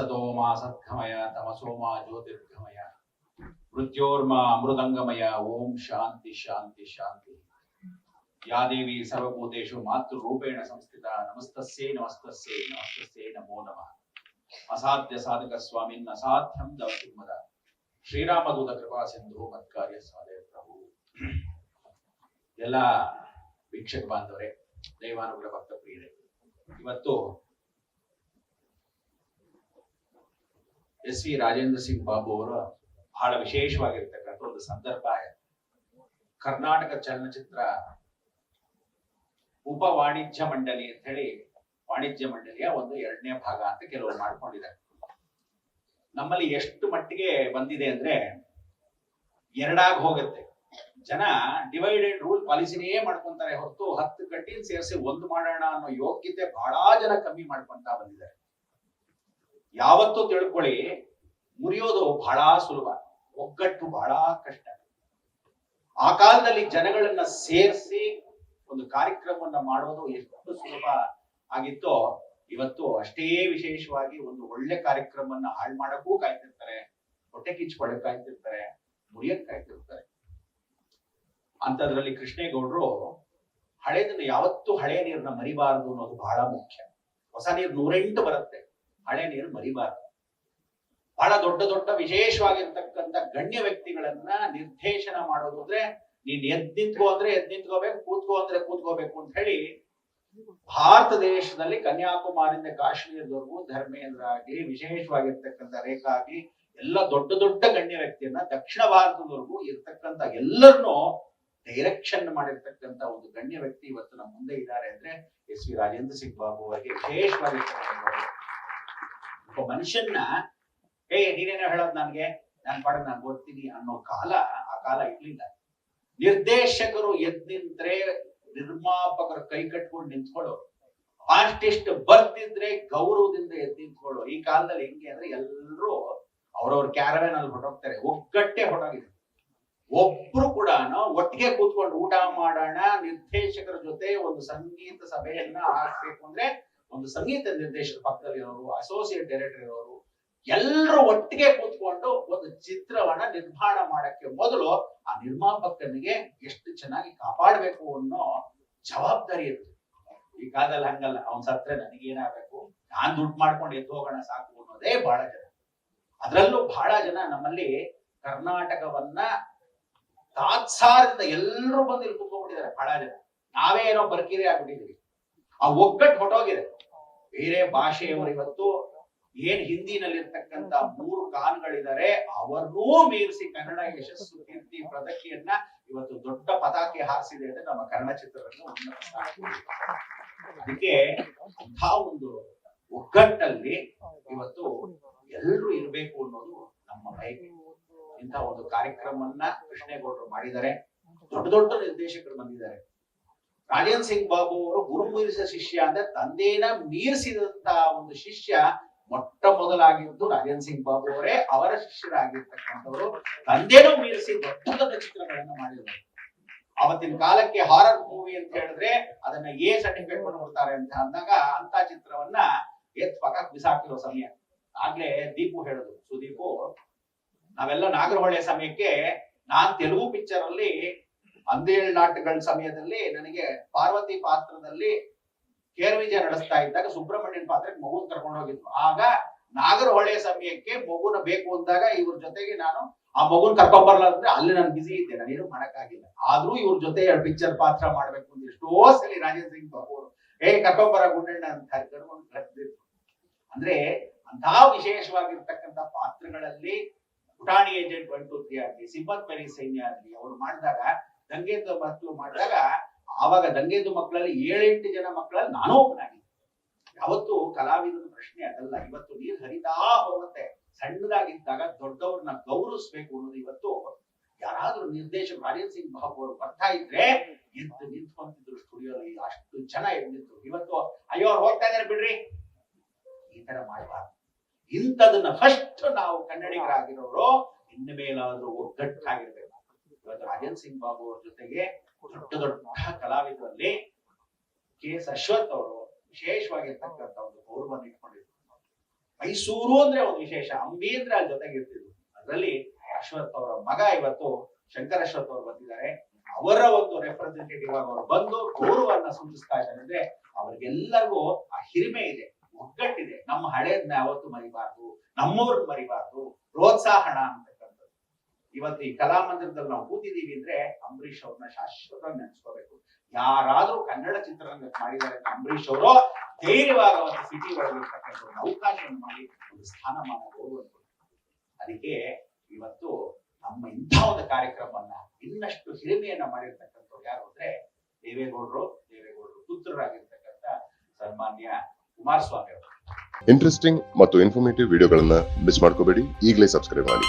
ಅಸತೋ ಮಾ ಸದ್ಗಮಯ ತಮಸೋ ಮಾ ಜ್ಯೋತಿರ್ಗಮಯ ಮೃತ್ಯೋರ್ಮ ಮೃದಂಗಮಯ ಓಂ ಶಾಂತಿ ಶಾಂತಿ ಶಾಂತಿ ಯಾ ದೇವಿ ಸರ್ವಭೂತೇಶು ಮಾತೃ ರೂಪೇಣ ಸಂಸ್ಥಿತ ನಮಸ್ತಸ್ಯೈ ನಮಸ್ತಸ್ಯೈ ನಮಸ್ತಸ್ಯೈ ನಮೋ ನಮಃ ಅಸಾಧ್ಯ ಸಾಧಕ ಸ್ವಾಮಿನ್ ಅಸಾಧ್ಯಂ ಶ್ರೀರಾಮ ಶ್ರೀರಾಮದೂತ ಕೃಪಾ ಸಿಂಧು ಮತ್ಕಾರ್ಯ ಸಾಧೆ ಪ್ರಭು ಎಲ್ಲ ವೀಕ್ಷಕ ಬಾಂಧವರೇ, ದೈವಾನುಗ್ರಹ ಭಕ್ತ ಪ್ರಿಯರೇ, ಇವತ್ತು ಎಸ್ ವಿ ರಾಜೇಂದ್ರ ಸಿಂಗ್ ಬಾಬು ಅವರ ಬಹಳ ವಿಶೇಷವಾಗಿರ್ತಕ್ಕಂಥ ಒಂದು ಸಂದರ್ಭ ಆಯಿತು. ಕರ್ನಾಟಕ ಚಲನಚಿತ್ರ ಉಪ ವಾಣಿಜ್ಯ ಮಂಡಳಿ ಅಂತ ಹೇಳಿ ವಾಣಿಜ್ಯ ಮಂಡಳಿಯ ಒಂದು ಎರಡನೇ ಭಾಗ ಅಂತ ಕೆಲವರು ಮಾಡ್ಕೊಂಡಿದ್ದಾರೆ. ನಮ್ಮಲ್ಲಿ ಎಷ್ಟು ಮಟ್ಟಿಗೆ ಬಂದಿದೆ ಅಂದ್ರೆ ಎರಡಾಗಿ ಹೋಗುತ್ತೆ. ಜನ ಡಿವೈಡೆಡ್ ರೂಲ್ ಪಾಲಿಸಿನೇ ಮಾಡ್ಕೊಂತಾರೆ ಹೊರತು ಹತ್ತು ಕಟ್ಟಿನ ಸೇರಿಸಿ ಒಂದು ಮಾಡೋಣ ಅನ್ನೋ ಯೋಗ್ಯತೆ ಬಹಳ ಜನ ಕಮ್ಮಿ ಮಾಡ್ಕೊಂತ ಬಂದಿದ್ದಾರೆ. ಯಾವತ್ತೂ ತಿಳ್ಕೊಳ್ಳಿ, ಮುರಿಯೋದು ಬಹಳ ಸುಲಭ, ಒಗ್ಗಟ್ಟು ಬಹಳ ಕಷ್ಟ. ಆ ಕಾಲದಲ್ಲಿ ಜನಗಳನ್ನ ಸೇರಿಸಿ ಒಂದು ಕಾರ್ಯಕ್ರಮವನ್ನ ಮಾಡೋದು ಎಷ್ಟು ಸುಲಭ ಆಗಿತ್ತೋ, ಇವತ್ತು ಅಷ್ಟೇ ವಿಶೇಷವಾಗಿ ಒಂದು ಒಳ್ಳೆ ಕಾರ್ಯಕ್ರಮವನ್ನ ಹಾಳು ಮಾಡಕ್ಕೂ ಕಾಯ್ತಿರ್ತಾರೆ, ಹೊಟ್ಟೆ ಕಿಚ್ಕೊಳ್ಳಕ್ ಕಾಯ್ತಿರ್ತಾರೆ, ಮುರಿಯಕ್ ಕಾಯ್ತಿರ್ತಾರೆ. ಅಂತದ್ರಲ್ಲಿ ಕೃಷ್ಣೇಗೌಡರು, ಹಳೇದನ್ನ ಯಾವತ್ತೂ ಹಳೆ ನೀರನ್ನ ಮರಿಬಾರದು ಅನ್ನೋದು ಬಹಳ ಮುಖ್ಯ. ಹೊಸ ನೀರು ನೂರೆಂಟು ಬರುತ್ತೆ. ಹಳೆ ನೀರು ಮರಿಬಾರದು. ಬಹಳ ದೊಡ್ಡ ದೊಡ್ಡ ವಿಶೇಷವಾಗಿರ್ತಕ್ಕಂಥ ಗಣ್ಯ ವ್ಯಕ್ತಿಗಳನ್ನ ನಿರ್ದೇಶನ ಮಾಡೋದು ಅಂದ್ರೆ ನೀನ್ ಎದ್ ನಿಂತ್ಕೋ ಅಂದ್ರೆ ಎದ್ ನಿಂತ್ಕೋಬೇಕು, ಕೂತ್ಕೋ ಅಂದ್ರೆ ಕೂತ್ಕೋಬೇಕು ಅಂತ ಹೇಳಿ ಭಾರತ ದೇಶದಲ್ಲಿ ಕನ್ಯಾಕುಮಾರಿಂದ ಕಾಶ್ಮೀರದವರೆಗೂ ಧರ್ಮೇಂದ್ರ ಆಗ್ಲಿ ವಿಶೇಷವಾಗಿರ್ತಕ್ಕಂಥ ರೇಖಾ ಆಗ್ಲಿ ಎಲ್ಲ ದೊಡ್ಡ ದೊಡ್ಡ ಗಣ್ಯ ವ್ಯಕ್ತಿಯನ್ನ ದಕ್ಷಿಣ ಭಾರತದವರೆಗೂ ಇರ್ತಕ್ಕಂಥ ಎಲ್ಲರನ್ನೂ ಡೈರೆಕ್ಷನ್ ಮಾಡಿರ್ತಕ್ಕಂಥ ಒಂದು ಗಣ್ಯ ವ್ಯಕ್ತಿ ಇವತ್ತು ನಮ್ಮ ಮುಂದೆ ಇದ್ದಾರೆ ಅಂದ್ರೆ ಎಸ್ ವಿ ರಾಜೇಂದ್ರ ಸಿಂಗ್ ಬಾಬು ಅವರಿಗೆ ವಿಶೇಷವಾಗಿರ್ತಕ್ಕಂಥ ಒಬ್ಬ ಮನುಷ್ಯನ್ನ, ಏ, ನೀನೇನೋ ಹೇಳೋದು ನನ್ಗೆ? ನಾನ್ ಪಾಡ ನಾನು ಓದ್ತೀನಿ ಅನ್ನೋ ಕಾಲ, ಆ ಕಾಲ ಇರ್ಲಿಲ್ಲ. ನಿರ್ದೇಶಕರು ಎದ್ ನಿಂತ್ರೆ ನಿರ್ಮಾಪಕರು ಕೈ ಕಟ್ಕೊಂಡು ನಿಂತ್ಕೊಳ್ಳೋ ಆರ್ಟಿಸ್ಟ್ ಬರ್ತಿದ್ರೆ ಗೌರವದಿಂದ ಎದ್ ನಿಂತ್ಕೊಳ್ಳೋ ಈ ಕಾಲದಲ್ಲಿ ಹೆಂಗೆ ಅಂದ್ರೆ ಎಲ್ಲರೂ ಅವ್ರವ್ರ ಕ್ಯಾರವೇನ್ ಅಲ್ಲಿ ಹೊರಟೋಗ್ತಾರೆ. ಒಗ್ಗಟ್ಟೆ ಹೊರಟೋಗಿದೆ ಒಬ್ರು ಕೂಡ ಒಟ್ಟಿಗೆ ಕೂತ್ಕೊಂಡು ಊಟ ಮಾಡೋಣ, ನಿರ್ದೇಶಕರ ಜೊತೆ ಒಂದು ಸಂಗೀತ ಸಭೆಯನ್ನ ಹಾಕ್ಬೇಕು ಅಂದ್ರೆ ಒಂದು ಸಂಗೀತ ನಿರ್ದೇಶಕ ಪಕ್ಕದಲ್ಲಿ ಅಸೋಸಿಯೇಟ್ ಡೈರೆಕ್ಟರ್ ಇರೋರು ಎಲ್ಲರೂ ಒಟ್ಟಿಗೆ ಕೂತ್ಕೊಂಡು ಒಂದು ಚಿತ್ರವನ್ನ ನಿರ್ಮಾಣ ಮಾಡಕ್ಕೆ ಮೊದಲು ಆ ನಿರ್ಮಾಪಕನಿಗೆ ಎಷ್ಟು ಚೆನ್ನಾಗಿ ಕಾಪಾಡಬೇಕು ಅನ್ನೋ ಜವಾಬ್ದಾರಿ ಇರುತ್ತೆ. ಈ ಕಾಲದಲ್ಲಿ ಹಂಗಲ್ಲ, ಅವನ್ ಸತ್ರೆ ನನಗೇನಾಗಬೇಕು ನಾನ್ ದುಡ್ಡು ಮಾಡ್ಕೊಂಡು ಎದ್ದು ಹೋಗೋಣ ಸಾಕು ಅನ್ನೋದೇ ಬಹಳ ಜನ. ಅದರಲ್ಲೂ ಬಹಳ ಜನ ನಮ್ಮಲ್ಲಿ ಕರ್ನಾಟಕವನ್ನ ತಾತ್ಸಾರದಿಂದ ಎಲ್ಲರೂ ಬಂದು ಇಲ್ಲಿ ಬಹಳ ಜನ. ನಾವೇ ಏನೋ ಬರ್ಕಿರಿ ಆಗ್ಬಿಟ್ಟಿದೀವಿ. ಆ ಒಗ್ಗಟ್ಟು ಹೊಟ್ಟೋಗಿದೆ ಬೇರೆ ಭಾಷೆಯವರು ಇವತ್ತು ಏನ್ ಹಿಂದಿನಲ್ಲಿರ್ತಕ್ಕಂತ ಮೂರು ಕಾನ್ಗಳಿದ್ದಾರೆ ಅವರನ್ನೂ ಮೀರಿಸಿ ಕನ್ನಡ ಯಶಸ್ಸು ಕೀರ್ತಿ ಪದಕಿಯನ್ನ ಇವತ್ತು ದೊಡ್ಡ ಪತಾಕೆ ಹಾರಿಸಿದೆ ಅಂದ್ರೆ ನಮ್ಮ ಕನ್ನಡ ಚಿತ್ರರಂಗ ಉನ್ನತ ಅದಕ್ಕೆ ಅಂಥ ಒಂದು ಒಗ್ಗಟ್ಟಲ್ಲಿ ಇವತ್ತು ಎಲ್ಲರೂ ಇರಬೇಕು ಅನ್ನೋದು ನಮ್ಮ ಬಯಕೆ. ಇಂಥ ಒಂದು ಕಾರ್ಯಕ್ರಮವನ್ನ ಕೃಷ್ಣೇಗೌಡರು ಮಾಡಿದ್ದಾರೆ. ದೊಡ್ಡ ದೊಡ್ಡ ನಿರ್ದೇಶಕರು ಬಂದಿದ್ದಾರೆ. ರಾಜೇಂದ್ರ ಸಿಂಗ್ ಬಾಬು ಅವರು ಗುರು ಮೀರಿಸಿದ ಶಿಷ್ಯ ಅಂದ್ರೆ ತಂದೆನ ಮೀರಿಸಿದಂತ ಒಂದು ಶಿಷ್ಯ ಮೊಟ್ಟ ಮೊದಲಾಗಿದ್ದು ರಾಜೇಂದ್ರ ಸಿಂಗ್ ಬಾಬು ಅವರೇ, ಅವರ ಶಿಷ್ಯರಾಗಿರ್ತಕ್ಕಂಥವರು. ತಂದೆನೂ ಮೀರಿಸಿ ದೊಡ್ಡ ದೊಡ್ಡ ಚಿತ್ರಗಳನ್ನ ಮಾಡಿದರು. ಅವತ್ತಿನ ಕಾಲಕ್ಕೆ ಹಾರರ್ ಮೂವಿ ಅಂತ ಹೇಳಿದ್ರೆ ಅದನ್ನ ಎ ಸರ್ಟಿಫಿಕೇಟ್ ಕೊಡ್ತಾರೆ ಅಂತ ಅಂದಾಗ ಅಂತ ಚಿತ್ರವನ್ನ ಎತ್ ಪಕ್ಕ ಬಿಸಾಕಿರೋ ಸಮಯ. ಆಗ್ಲೇ ದೀಪು ಹೇಳುದು, ಸುದೀಪು, ನಾವೆಲ್ಲ ನಾಗರಹೊಳೆ ಸಮಯಕ್ಕೆ ನಾನ್ ತೆಲುಗು ಪಿಕ್ಚರ್ ಅಲ್ಲಿ ಅಂದೇಳ್ ನಾಟಕಗಳ ಸಮಯದಲ್ಲಿ ನನಗೆ ಪಾರ್ವತಿ ಪಾತ್ರದಲ್ಲಿ ಕೇರ್ ವಿಜಯ ನಡೆಸ್ತಾ ಇದ್ದಾಗ ಸುಬ್ರಹ್ಮಣ್ಯನ್ ಪಾತ್ರಕ್ಕೆ ಮಗುನ್ ಕರ್ಕೊಂಡು ಹೋಗಿದ್ವು ಆಗ ನಾಗರಹೊಳೆ ಸಮಯಕ್ಕೆ ಮಗುನ ಬೇಕು ಅಂದಾಗ ಇವ್ರ ಜೊತೆಗೆ ನಾನು ಆ ಮಗುನ್ ಕರ್ಕೊಂಡ್ ಬರಲ್ಲ ಅಂದ್ರೆ ಅಲ್ಲಿ ನಾನು ಬಿಸಿ ಇದ್ದೆ, ನಾನೇನು ಮಾಡಕ್ಕಾಗಿಲ್ಲ. ಆದ್ರೂ ಇವ್ರ ಜೊತೆ ಎರಡು ಪಿಕ್ಚರ್ ಪಾತ್ರ ಮಾಡ್ಬೇಕು ಅಂತ ಎಷ್ಟೋ ಸಲ ರಾಜೇಂದ್ರ ಸಿಂಗ್ ಅವರು ಏ, ಕರ್ಕೊಂಡ್ ಬರ ಗುಂಡಣ್ಣ ಅಂತ ಕರ್ಕೊಂಡು ಕರೆದಿದ್ರು. ಅಂದ್ರೆ ಅಂತಹ ವಿಶೇಷವಾಗಿರ್ತಕ್ಕಂಥ ಪಾತ್ರಗಳಲ್ಲಿ ಪುಟಾಣಿ ಏಜೆಂಟ್ ಒನ್ ಟು ತ್ರೀ ಆಗ್ಲಿ ಸೈನ್ಯ ಆಗ್ಲಿ ಅವ್ರು ಮಾಡಿದಾಗ ದಂಗೆದ್ದು ಮಕ್ಕಳು ಮಾಡಿದಾಗ, ಆವಾಗ ದಂಗೆದ್ದು ಮಕ್ಕಳಲ್ಲಿ ಏಳೆಂಟು ಜನ ಮಕ್ಕಳಲ್ಲಿ ನಾನೂ ಒಬ್ಬನಾಗಿದ್ದೆ. ಯಾವತ್ತು ಕಲಾವಿದನ ಪ್ರಶ್ನೆ ಅದಲ್ಲ. ಇವತ್ತು ನೀರು ಹರಿತಾ ಹೋಗುತ್ತೆ. ಸಣ್ಣದಾಗಿದ್ದಾಗ ದೊಡ್ಡವ್ರನ್ನ ಗೌರವಿಸ್ಬೇಕು ಅನ್ನೋದು ಇವತ್ತು ಯಾರಾದ್ರೂ ನಿರ್ದೇಶಕ ರಾಜೇಂದ್ರ ಸಿಂಗ್ ಬಾಬು ಅವರು ಬರ್ತಾ ಇದ್ರೆ ಎದ್ದು ನಿಂತ್ಕೊಂತಿದ್ರು ಸ್ಟುಡಿಯೋದಲ್ಲಿ ಅಷ್ಟು ಜನ ಎದ್ದು ಇವತ್ತು ಅಯ್ಯೋ, ಅವ್ರು ಹೋಗ್ತಾ ಇದಾರೆ ಬಿಡ್ರಿ. ಈ ತರ ಮಾಡಬಾರ್ದು. ಇಂಥದನ್ನ ಫಸ್ಟ್ ನಾವು ಕನ್ನಡಿಗರಾಗಿರೋರು, ಇನ್ನು ಮೇಲಾದ್ರೂ ಒಗ್ಗಟ್ಟಾಗಿರ್ಬೇಕು. ಇವತ್ತು ರಾಜನ್ ಸಿಂಗ್ ಬಾಬು ಅವ್ರ ಜೊತೆಗೆ ದೊಡ್ಡ ದೊಡ್ಡ ಕಲಾವಿದರಲ್ಲಿ ಕೆ ಎಸ್ ಅಶ್ವಥ್ ಅವರು ವಿಶೇಷವಾಗಿರ್ತಕ್ಕಂಥ ಒಂದು ಗೌರವವನ್ನು ಇಟ್ಕೊಂಡಿದ್ರು. ಮೈಸೂರು ಅಂದ್ರೆ ಒಂದು ವಿಶೇಷ ಅಂಬಿ ಅಂದ್ರೆ ಅಲ್ಲಿ ಜೊತೆಗಿರ್ತಿದ್ರು ಅದರಲ್ಲಿ ಅಶ್ವಥ್ ಅವರ ಮಗ ಇವತ್ತು ಶಂಕರ್ ಅಶ್ವಥ್ ಅವರು ಬಂದಿದ್ದಾರೆ. ಅವರ ಒಂದು ರೆಪ್ರೆಸೆಂಟೇಟಿವ್ ಆಗಿ ಅವರು ಬಂದು ಗೌರವನ್ನ ಸೂಚಿಸ್ತಾ ಇದ್ದಾರೆ ಅಂದ್ರೆ ಅವ್ರಿಗೆಲ್ಲರಿಗೂ ಆ ಹಿರಿಮೆ ಇದೆ, ಒಗ್ಗಟ್ಟಿದೆ. ನಮ್ಮ ಹಳೇದ್ನ ಯಾವತ್ತು ಮರಿಬಾರ್ದು, ನಮ್ಮವ್ರನ್ನ ಮರಿಬಾರ್ದು ಪ್ರೋತ್ಸಾಹನ ಅಂತಕ್ಕಂಥದ್ದು ಇವತ್ತು ಈ ಕಲಾಮಂದಿರದಲ್ಲಿ ನಾವು ಕೂತಿದ್ದೀವಿ ಅಂದ್ರೆ ಅಂಬರೀಷ್ ಅವ್ರನ್ನ ಶಾಶ್ವತ ನೆನೆಸ್ಕೋಬೇಕು. ಯಾರಾದ್ರೂ ಕನ್ನಡ ಚಿತ್ರರಂಗ ಮಾಡಿದ್ದಾರೆ ಅಂಬರೀಷ್ ಅವರು ಧೈರ್ಯವಾದ ಒಂದು ಸಿಟಿ ಒಳಗಿರ್ತಕ್ಕಂಥ ಒಂದು ಅವಕಾಶವನ್ನು ಮಾಡಿ ಒಂದು ಸ್ಥಾನಮಾನ ಹೋಗುವಂತ ಅದಕ್ಕೆ ಇವತ್ತು ನಮ್ಮ ಇಂಥ ಒಂದು ಕಾರ್ಯಕ್ರಮವನ್ನ ಇನ್ನಷ್ಟು ಹಿರಿಮೆಯನ್ನ ಮಾಡಿರ್ತಕ್ಕಂಥವ್ರು ಯಾರು ಅಂದ್ರೆ ದೇವೇಗೌಡರು ದೇವೇಗೌಡರು ಪುತ್ರರಾಗಿರ್ತಕ್ಕಂಥ ಸನ್ಮಾನ್ಯ ಕುಮಾರಸ್ವಾಮಿ ಅವರು. ಇಂಟ್ರೆಸ್ಟಿಂಗ್ ಮತ್ತು ಇನ್ಫಾರ್ಮೇಟಿವ್ ವಿಡಿಯೋಗಳನ್ನ ಮಿಸ್ ಮಾಡ್ಕೋಬೇಡಿ. ಈಗಲೇ ಸಬ್ಸ್ಕ್ರೈಬ್ ಮಾಡಿ.